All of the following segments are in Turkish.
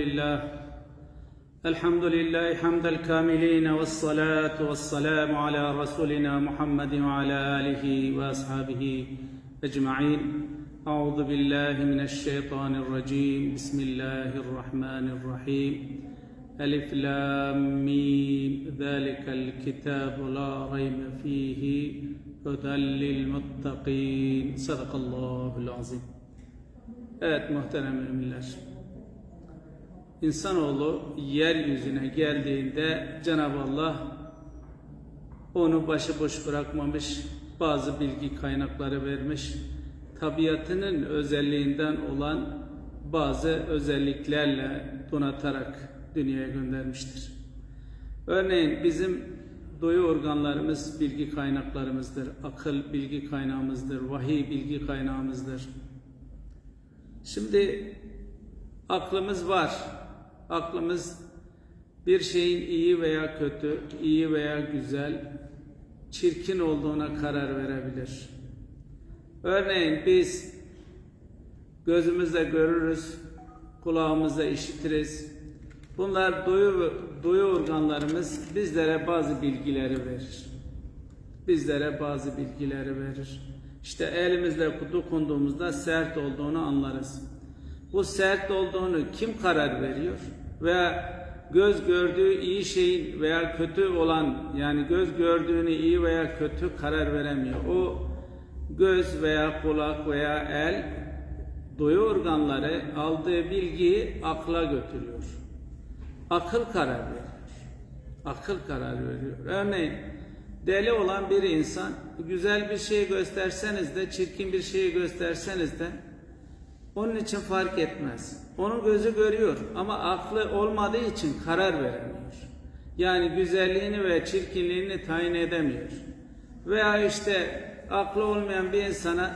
لله. الحمد لله حمد الكاملين والصلاة والسلام على رسولنا محمد وعلى آله وأصحابه أجمعين. أعوذ بالله من الشيطان الرجيم. بسم الله الرحمن الرحيم. ألف لام ميم. ذلك الكتاب لا ريب فيه. هدى للمتقين. صدق الله العظيم. Evet muhterem müminler. İnsanoğlu yeryüzüne geldiğinde Cenab-ı Allah onu başıboş bırakmamış, bazı bilgi kaynakları vermiş, tabiatının özelliğinden olan bazı özelliklerle donatarak dünyaya göndermiştir. Örneğin bizim duyu organlarımız bilgi kaynaklarımızdır, akıl bilgi kaynağımızdır, vahiy bilgi kaynağımızdır. Şimdi aklımız var. Aklımız bir şeyin iyi veya kötü, iyi veya güzel, çirkin olduğuna karar verebilir. Örneğin biz gözümüzle görürüz, kulağımızla işitiriz. Bunlar duyu, duyu organlarımız bizlere bazı bilgileri verir. Bizlere bazı bilgileri verir. İşte elimizle dokunduğumuzda sert olduğunu anlarız. Bu sert olduğunu kim karar veriyor? Veya göz gördüğü iyi şeyin veya kötü olan yani göz gördüğünü iyi veya kötü karar veremiyor. O göz veya kulak veya el duyu organları aldığı bilgiyi akla götürüyor. Akıl karar veriyor. Akıl karar veriyor. Örneğin deli olan bir insan güzel bir şey gösterseniz de çirkin bir şey gösterseniz de onun için fark etmez. Onun gözü görüyor ama aklı olmadığı için karar veremiyor. Yani güzelliğini ve çirkinliğini tayin edemiyor. Veya işte aklı olmayan bir insana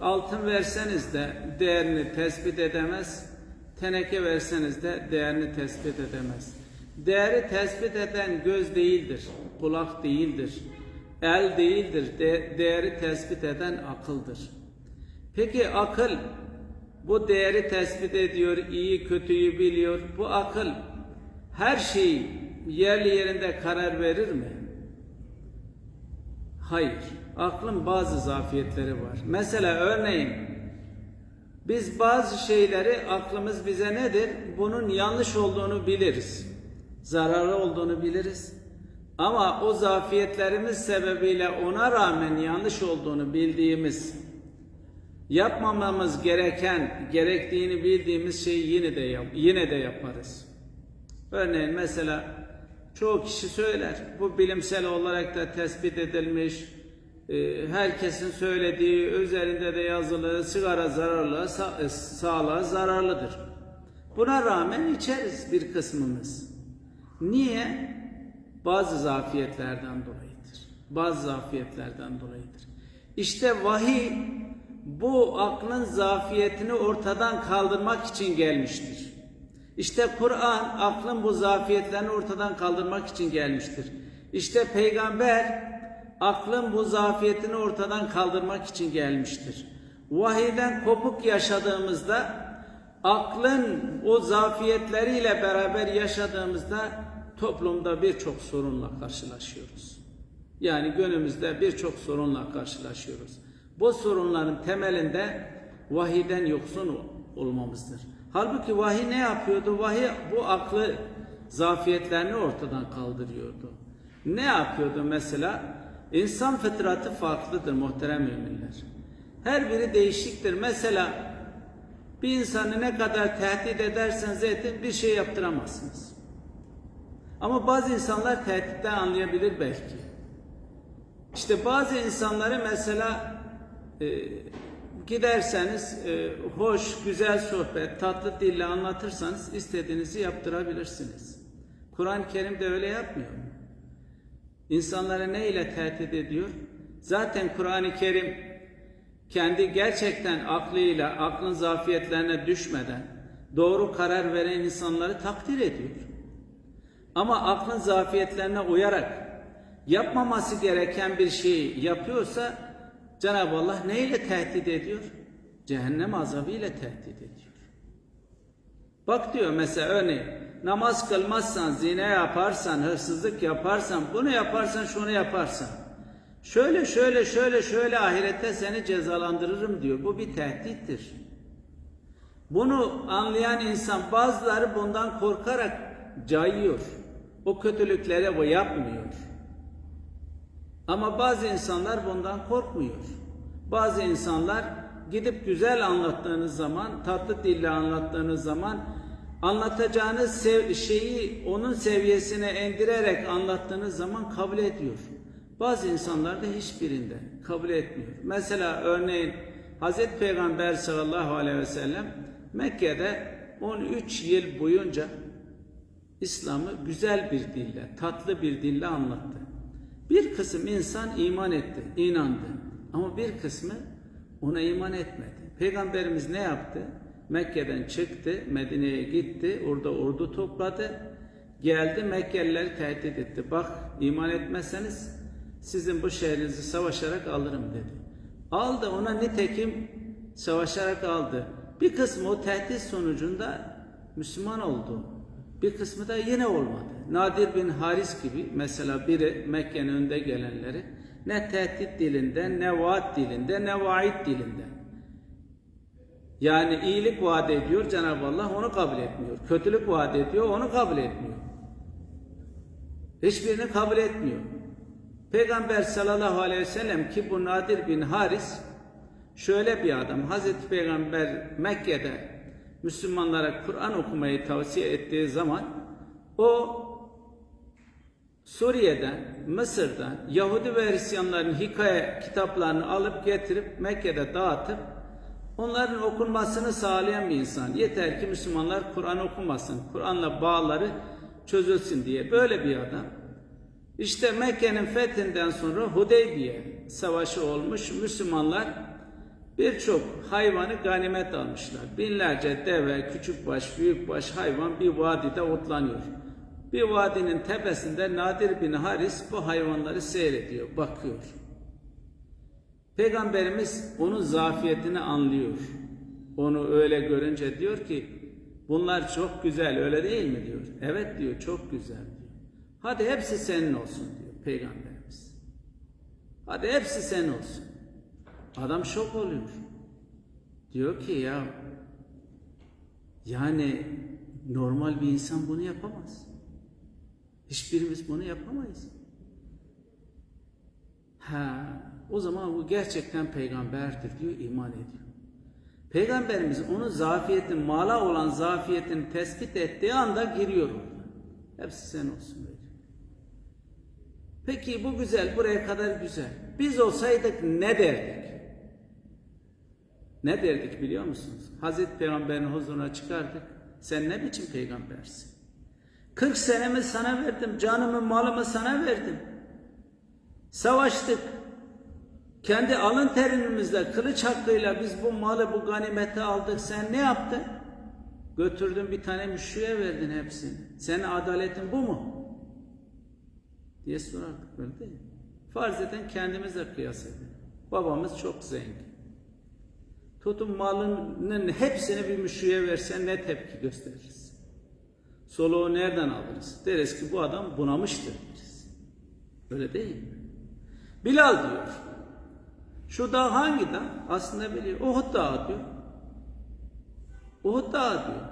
altın verseniz de değerini tespit edemez. Teneke verseniz de değerini tespit edemez. Değeri tespit eden göz değildir, kulak değildir, el değildir. De değeri tespit eden akıldır. Peki akıl bu değeri tespit ediyor, iyi kötüyü biliyor. Bu akıl her şeyi yerli yerinde karar verir mi? Hayır. Aklın bazı zafiyetleri var. Mesela örneğin biz bazı şeyleri aklımız bize nedir? Bunun yanlış olduğunu biliriz. Zararlı olduğunu biliriz. Ama o zafiyetlerimiz sebebiyle ona rağmen yanlış olduğunu bildiğimiz yapmamamız gereken, gerektiğini bildiğimiz şeyi yine de yap, yine de yaparız. Örneğin mesela çoğu kişi söyler. Bu bilimsel olarak da tespit edilmiş. e, herkesin söylediği, üzerinde de yazılı sigara zararlı, sa e, sağlığa zararlıdır. Buna rağmen içeriz bir kısmımız. Niye? Bazı zafiyetlerden dolayıdır. Bazı zafiyetlerden dolayıdır. İşte vahiy bu aklın zafiyetini ortadan kaldırmak için gelmiştir. İşte Kur'an aklın bu zafiyetlerini ortadan kaldırmak için gelmiştir. İşte peygamber aklın bu zafiyetini ortadan kaldırmak için gelmiştir. Vahiyden kopuk yaşadığımızda aklın o zafiyetleriyle beraber yaşadığımızda toplumda birçok sorunla karşılaşıyoruz. Yani günümüzde birçok sorunla karşılaşıyoruz. Bu sorunların temelinde vahiden yoksun olmamızdır. Halbuki vahiy ne yapıyordu? Vahiy bu aklı zafiyetlerini ortadan kaldırıyordu. Ne yapıyordu mesela? İnsan fıtratı farklıdır muhterem müminler. Her biri değişiktir. Mesela bir insanı ne kadar tehdit ederseniz edin bir şey yaptıramazsınız. Ama bazı insanlar tehditten anlayabilir belki. İşte bazı insanları mesela giderseniz e, hoş, güzel sohbet, tatlı dille anlatırsanız istediğinizi yaptırabilirsiniz. Kur'an-ı Kerim de öyle yapmıyor. İnsanları ne ile tehdit ediyor? Zaten Kur'an-ı Kerim kendi gerçekten aklıyla, aklın zafiyetlerine düşmeden doğru karar veren insanları takdir ediyor. Ama aklın zafiyetlerine uyarak yapmaması gereken bir şeyi yapıyorsa Cenab-ı Allah neyle tehdit ediyor? Cehennem azabıyla tehdit ediyor. Bak diyor mesela örneğin namaz kılmazsan, zine yaparsan, hırsızlık yaparsan, bunu yaparsan, şunu yaparsan. Şöyle şöyle şöyle şöyle ahirette seni cezalandırırım diyor. Bu bir tehdittir. Bunu anlayan insan bazıları bundan korkarak cayıyor. O kötülüklere bu yapmıyor. Ama bazı insanlar bundan korkmuyor. Bazı insanlar gidip güzel anlattığınız zaman, tatlı dille anlattığınız zaman anlatacağınız şeyi onun seviyesine indirerek anlattığınız zaman kabul ediyor. Bazı insanlar da hiçbirinde kabul etmiyor. Mesela örneğin Hazreti Peygamber sallallahu aleyhi ve sellem Mekke'de 13 yıl boyunca İslam'ı güzel bir dille, tatlı bir dille anlattı. Bir kısım insan iman etti, inandı. Ama bir kısmı ona iman etmedi. Peygamberimiz ne yaptı? Mekke'den çıktı, Medine'ye gitti, orada ordu topladı. Geldi Mekkelileri tehdit etti. Bak iman etmezseniz sizin bu şehrinizi savaşarak alırım dedi. Aldı ona nitekim savaşarak aldı. Bir kısmı o tehdit sonucunda Müslüman oldu. Bir kısmı da yine olmadı. Nadir bin Haris gibi mesela biri Mekke'nin önde gelenleri ne tehdit dilinden, ne vaat dilinde, ne vaid dilinde. Yani iyilik vaat ediyor Cenab-ı Allah onu kabul etmiyor. Kötülük vaat ediyor onu kabul etmiyor. Hiçbirini kabul etmiyor. Peygamber sallallahu aleyhi ve sellem ki bu Nadir bin Haris şöyle bir adam. Hazreti Peygamber Mekke'de Müslümanlara Kur'an okumayı tavsiye ettiği zaman o Suriye'den, Mısır'dan Yahudi ve Hristiyanların hikaye kitaplarını alıp getirip Mekke'de dağıtıp onların okunmasını sağlayan bir insan. Yeter ki Müslümanlar Kur'an okumasın, Kur'an'la bağları çözülsün diye böyle bir adam. İşte Mekke'nin fethinden sonra Hudeybiye savaşı olmuş. Müslümanlar birçok hayvanı ganimet almışlar. Binlerce deve, küçükbaş, büyükbaş hayvan bir vadide otlanıyor. Bir vadinin tepesinde Nadir bin Haris bu hayvanları seyrediyor, bakıyor. Peygamberimiz onun zafiyetini anlıyor. Onu öyle görünce diyor ki bunlar çok güzel öyle değil mi diyor. Evet diyor çok güzel diyor. Hadi hepsi senin olsun diyor Peygamberimiz. Hadi hepsi senin olsun. Adam şok oluyor. Diyor ki ya yani normal bir insan bunu yapamaz. Hiçbirimiz bunu yapamayız. Ha, o zaman bu gerçekten peygamberdir diyor, iman ediyor. Peygamberimiz onun zafiyetin, mala olan zafiyetini tespit ettiği anda giriyor orada. Hepsi sen olsun diyor. Peki bu güzel, buraya kadar güzel. Biz olsaydık ne derdik? Ne derdik biliyor musunuz? Hazreti Peygamber'in huzuruna çıkardık. Sen ne biçim peygambersin? 40 senemi sana verdim, canımı, malımı sana verdim. Savaştık. Kendi alın terimimizle, kılıç hakkıyla biz bu malı, bu ganimeti aldık. Sen ne yaptın? Götürdün bir tane müşriye verdin hepsini. Senin adaletin bu mu? Diye sorardık böyle değil? Farz eden kendimizle kıyas edin. Babamız çok zengin. Tutun malının hepsini bir müşriye versen ne tepki gösteririz? Soluğu nereden alırız? Deriz ki bu adam bunamıştır deriz. Öyle değil mi? Bilal diyor. Şu dağ hangi dağ? Aslında biliyor. Uhud dağı diyor. Uhud dağı diyor.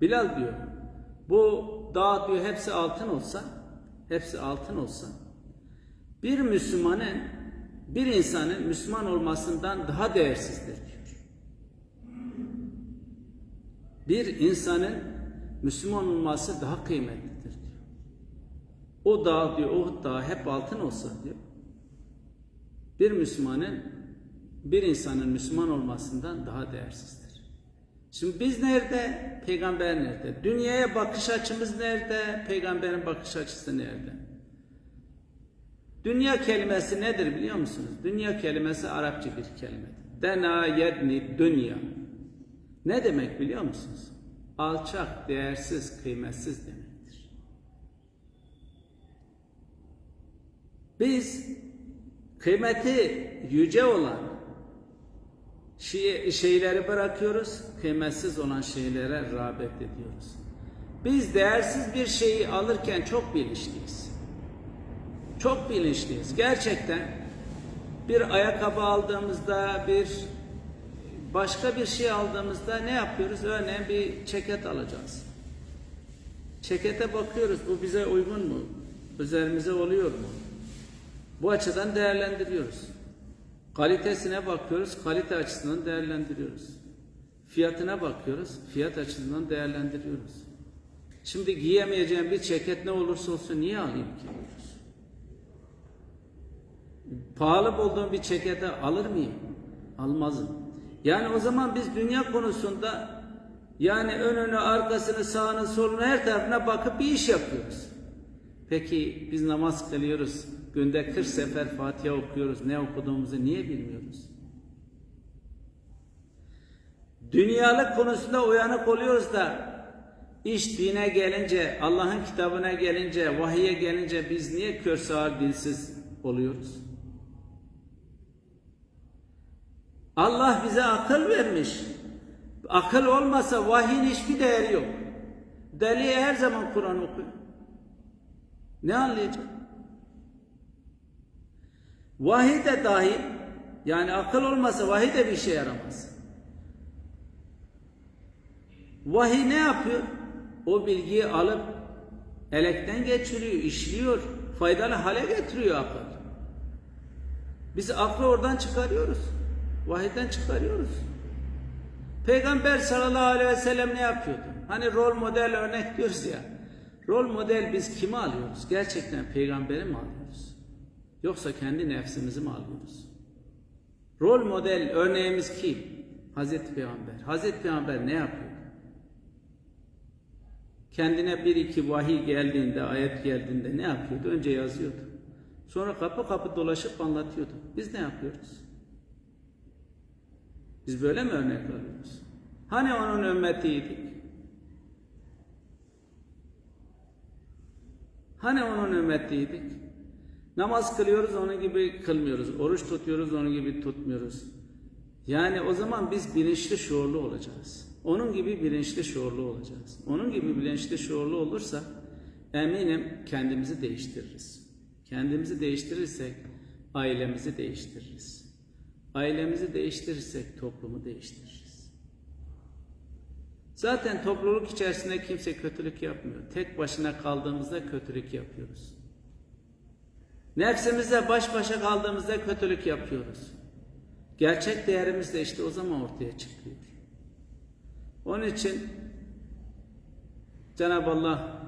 Bilal diyor. Bu dağ diyor hepsi altın olsa, hepsi altın olsa, bir Müslümanın, bir insanın Müslüman olmasından daha değersizdir diyor. Bir insanın Müslüman olması daha kıymetlidir diyor. O dağ diyor, o dağ hep altın olsa diyor. Bir Müslümanın, bir insanın Müslüman olmasından daha değersizdir. Şimdi biz nerede? Peygamber nerede? Dünyaya bakış açımız nerede? Peygamberin bakış açısı nerede? Dünya kelimesi nedir biliyor musunuz? Dünya kelimesi Arapça bir kelimedir. Dena yedni dünya. Ne demek biliyor musunuz? Alçak, değersiz, kıymetsiz demektir. Biz kıymeti yüce olan, şey, şeyleri bırakıyoruz, kıymetsiz olan şeylere rağbet ediyoruz. Biz değersiz bir şeyi alırken çok bilinçliyiz. Çok bilinçliyiz. Gerçekten bir ayakkabı aldığımızda, bir başka bir şey aldığımızda ne yapıyoruz? Örneğin bir ceket alacağız. Cekete bakıyoruz. Bu bize uygun mu? Üzerimize oluyor mu? Bu açıdan değerlendiriyoruz. Kalitesine bakıyoruz. Kalite açısından değerlendiriyoruz. Fiyatına bakıyoruz. Fiyat açısından değerlendiriyoruz. Şimdi giyemeyeceğim bir ceket ne olursa olsun niye alayım ki. Pahalı bulduğum bir ceketi alır mıyım? Almazım. Yani o zaman biz dünya konusunda yani önünü, arkasını, sağını, solunu her tarafına bakıp bir iş yapıyoruz. Peki biz namaz kılıyoruz. Günde 40 sefer Fatiha okuyoruz. Ne okuduğumuzu niye bilmiyoruz? Dünyalık konusunda uyanık oluyoruz da iş dine gelince, Allah'ın kitabına gelince, vahiye gelince biz niye kör sağır dilsiz oluyoruz? Allah bize akıl vermiş. Akıl olmasa vahyin hiçbir değeri yok. Deli her zaman Kur'an okuyor. Ne anlayacak? Vahiy de dahil, yani akıl olmasa vahiy de bir şey yaramaz. Vahiy ne yapıyor? O bilgiyi alıp elekten geçiriyor, işliyor, faydalı hale getiriyor akıl. Biz aklı oradan çıkarıyoruz. Vahiyden çıkarıyoruz. Peygamber sallallahu aleyhi ve sellem ne yapıyordu? Hani rol model örnek diyoruz ya. Rol model biz kimi alıyoruz? Gerçekten peygamberi mi alıyoruz? Yoksa kendi nefsimizi mi alıyoruz? Rol model örneğimiz kim? Hazreti Peygamber. Hazreti Peygamber ne yapıyor? Kendine bir iki vahiy geldiğinde, ayet geldiğinde ne yapıyordu? Önce yazıyordu. Sonra kapı kapı dolaşıp anlatıyordu. Biz ne yapıyoruz? Biz böyle mi örnek alıyoruz? Hani onun ümmetiydik? Hani onun ümmetiydik? Namaz kılıyoruz onun gibi kılmıyoruz. Oruç tutuyoruz onun gibi tutmuyoruz. Yani o zaman biz bilinçli şuurlu olacağız. Onun gibi bilinçli şuurlu olacağız. Onun gibi bilinçli şuurlu olursa eminim kendimizi değiştiririz. Kendimizi değiştirirsek ailemizi değiştiririz. Ailemizi değiştirirsek toplumu değiştiririz. Zaten topluluk içerisinde kimse kötülük yapmıyor. Tek başına kaldığımızda kötülük yapıyoruz. Nefsimizle baş başa kaldığımızda kötülük yapıyoruz. Gerçek değerimiz de işte o zaman ortaya çıkıyor. Onun için Cenab-ı Allah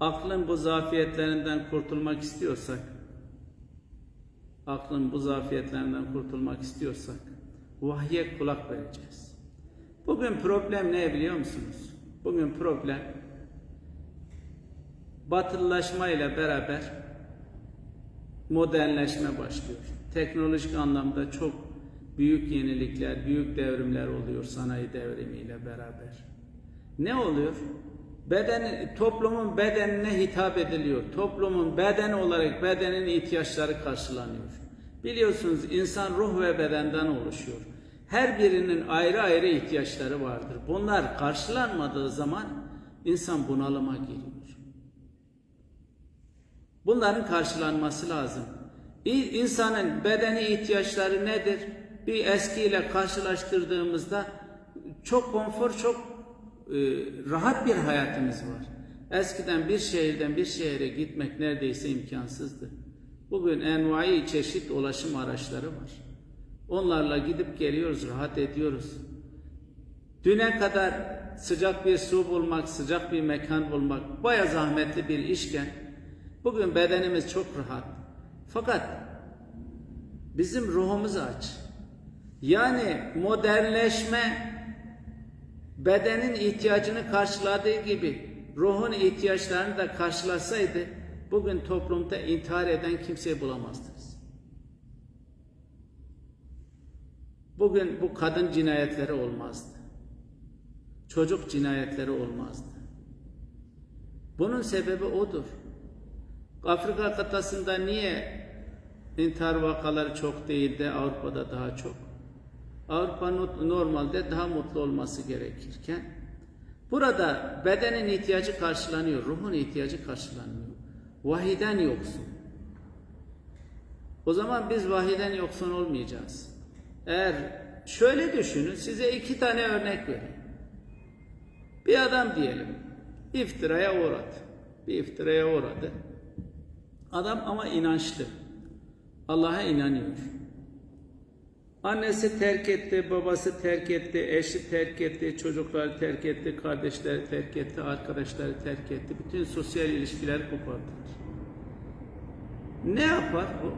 aklın bu zafiyetlerinden kurtulmak istiyorsak aklın bu zafiyetlerinden kurtulmak istiyorsak vahye kulak vereceğiz. Bugün problem ne biliyor musunuz? Bugün problem batılılaşma ile beraber modernleşme başlıyor. Teknolojik anlamda çok büyük yenilikler, büyük devrimler oluyor sanayi devrimiyle beraber. Ne oluyor? Beden, toplumun bedenine hitap ediliyor. Toplumun beden olarak bedenin ihtiyaçları karşılanıyor. Biliyorsunuz insan ruh ve bedenden oluşuyor. Her birinin ayrı ayrı ihtiyaçları vardır. Bunlar karşılanmadığı zaman insan bunalıma giriyor. Bunların karşılanması lazım. İnsanın bedeni ihtiyaçları nedir? Bir eskiyle karşılaştırdığımızda çok konfor, çok e, rahat bir hayatımız var. Eskiden bir şehirden bir şehre gitmek neredeyse imkansızdı. Bugün envai çeşit ulaşım araçları var. Onlarla gidip geliyoruz, rahat ediyoruz. Düne kadar sıcak bir su bulmak, sıcak bir mekan bulmak baya zahmetli bir işken bugün bedenimiz çok rahat. Fakat bizim ruhumuz aç. Yani modernleşme bedenin ihtiyacını karşıladığı gibi ruhun ihtiyaçlarını da karşılasaydı bugün toplumda intihar eden kimseyi bulamazdınız. Bugün bu kadın cinayetleri olmazdı. Çocuk cinayetleri olmazdı. Bunun sebebi odur. Afrika kıtasında niye intihar vakaları çok değil de Avrupa'da daha çok? Avrupa no- normalde daha mutlu olması gerekirken burada bedenin ihtiyacı karşılanıyor, ruhun ihtiyacı karşılanmıyor. Vahiden yoksun. O zaman biz vahiden yoksun olmayacağız. Eğer şöyle düşünün, size iki tane örnek vereyim. Bir adam diyelim, iftiraya uğradı. Bir iftiraya uğradı. Adam ama inançlı. Allah'a inanıyor. Annesi terk etti, babası terk etti, eşi terk etti, çocukları terk etti, kardeşleri terk etti, arkadaşları terk etti. Bütün sosyal ilişkiler kopardılar. Ne yapar bu?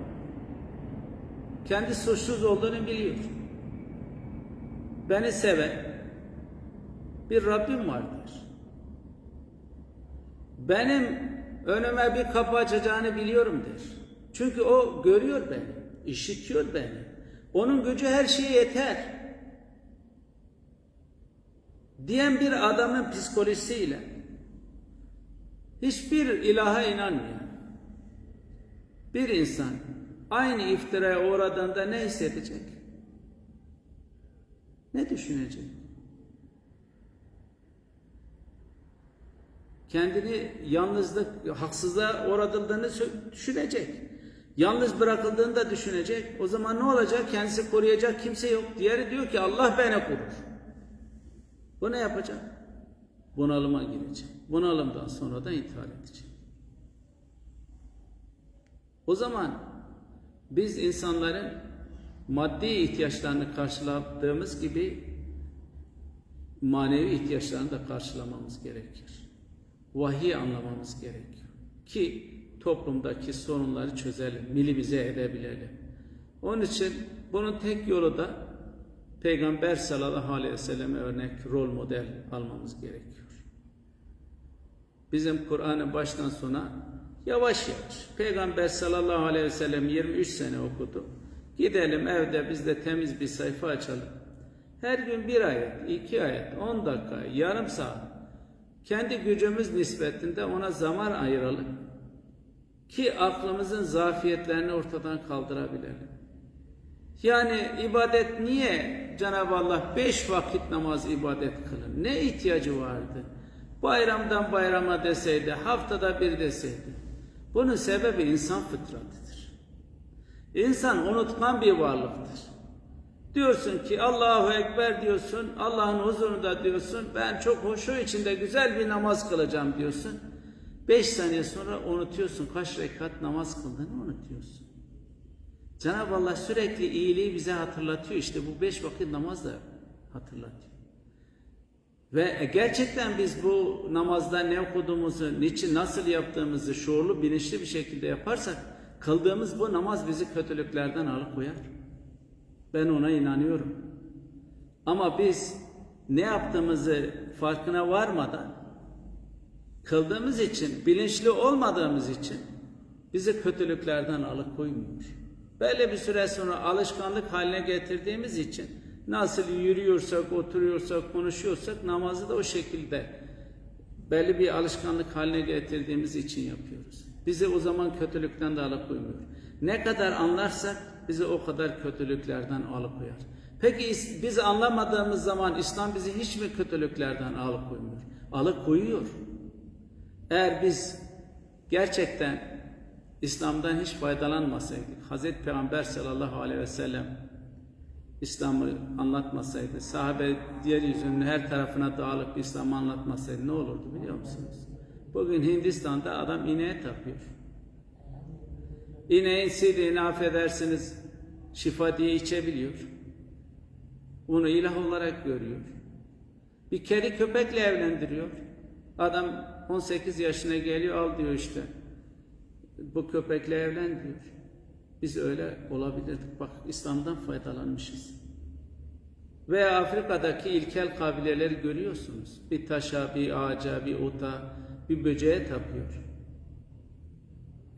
Kendi suçsuz olduğunu biliyor. Beni seven bir Rabbim vardır. Benim önüme bir kapı açacağını biliyorum der. Çünkü o görüyor beni, işitiyor beni. Onun gücü her şeye yeter. Diyen bir adamın psikolojisiyle hiçbir ilaha inanmıyor. Bir insan aynı iftiraya uğradığında ne hissedecek? Ne düşünecek? Kendini yalnızlık, haksızlığa uğradığını düşünecek. Yalnız bırakıldığını da düşünecek. O zaman ne olacak? Kendisi koruyacak kimse yok. Diğeri diyor ki Allah beni korur. Bu ne yapacak? Bunalıma girecek. Bunalımdan sonra da intihar edecek. O zaman biz insanların maddi ihtiyaçlarını karşıladığımız gibi manevi ihtiyaçlarını da karşılamamız gerekir. Vahiy anlamamız gerekiyor. Ki toplumdaki sorunları çözelim, minimize edebilelim. Onun için bunun tek yolu da Peygamber sallallahu aleyhi ve selleme örnek rol model almamız gerekiyor. Bizim Kur'an'ı baştan sona yavaş yavaş Peygamber sallallahu aleyhi ve sellem 23 sene okudu. Gidelim evde biz de temiz bir sayfa açalım. Her gün bir ayet, iki ayet, on dakika, yarım saat kendi gücümüz nispetinde ona zaman ayıralım ki aklımızın zafiyetlerini ortadan kaldırabilelim. Yani ibadet niye Cenab-ı Allah beş vakit namaz ibadet kılın? Ne ihtiyacı vardı? Bayramdan bayrama deseydi, haftada bir deseydi. Bunun sebebi insan fıtratıdır. İnsan unutkan bir varlıktır. Diyorsun ki Allahu Ekber diyorsun, Allah'ın huzurunda diyorsun, ben çok hoşu içinde güzel bir namaz kılacağım diyorsun. Beş saniye sonra unutuyorsun, kaç rekat namaz kıldığını unutuyorsun. Cenab-ı Allah sürekli iyiliği bize hatırlatıyor. İşte bu beş vakit namaz da hatırlatıyor. Ve gerçekten biz bu namazda ne okuduğumuzu, niçin, nasıl yaptığımızı şuurlu, bilinçli bir şekilde yaparsak, kıldığımız bu namaz bizi kötülüklerden alıkoyar. Ben ona inanıyorum. Ama biz ne yaptığımızı farkına varmadan, kıldığımız için, bilinçli olmadığımız için bizi kötülüklerden alıkoymuyor. Böyle bir süre sonra alışkanlık haline getirdiğimiz için nasıl yürüyorsak, oturuyorsak, konuşuyorsak namazı da o şekilde belli bir alışkanlık haline getirdiğimiz için yapıyoruz. Bizi o zaman kötülükten de alıkoymuyor. Ne kadar anlarsak bizi o kadar kötülüklerden alıkoyar. Peki biz anlamadığımız zaman İslam bizi hiç mi kötülüklerden alıkoymuyor? Alıkoyuyor. Eğer biz gerçekten İslam'dan hiç faydalanmasaydık, Hazreti Peygamber sallallahu aleyhi ve sellem İslam'ı anlatmasaydı, sahabe yeryüzünün her tarafına dağılıp İslam'ı anlatmasaydı ne olurdu biliyor musunuz? Bugün Hindistan'da adam ineğe tapıyor. İneğin sidiğini affedersiniz şifa diye içebiliyor. Bunu ilah olarak görüyor. Bir kedi köpekle evlendiriyor. Adam 18 yaşına geliyor al diyor işte. Bu köpekle evlen diyor. Biz öyle olabilirdik. Bak İslam'dan faydalanmışız. Veya Afrika'daki ilkel kabileleri görüyorsunuz. Bir taşa, bir ağaca, bir ota, bir böceğe tapıyor.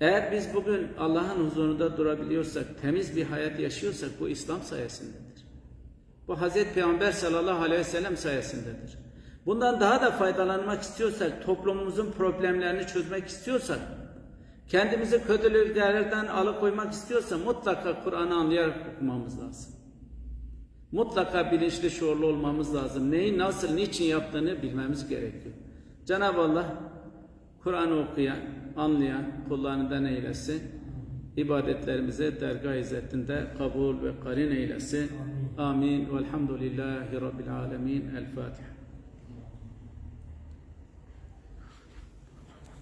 Eğer biz bugün Allah'ın huzurunda durabiliyorsak, temiz bir hayat yaşıyorsak bu İslam sayesindedir. Bu Hazreti Peygamber sallallahu aleyhi ve sellem sayesindedir. Bundan daha da faydalanmak istiyorsak, toplumumuzun problemlerini çözmek istiyorsak, kendimizi kötülüklerden alıkoymak istiyorsa mutlaka Kur'an'ı anlayarak okumamız lazım. mutlaka bilinçli şuurlu olmamız lazım. Neyi nasıl, niçin yaptığını bilmemiz gerekiyor. Cenab-ı Allah Kur'an okuyan, anlayan kullarından eylesin. İbadetlerimize dergah izzetinde kabul ve karin eylesin. Amin. Velhamdülillahi Rabbil alemin. El Fatiha.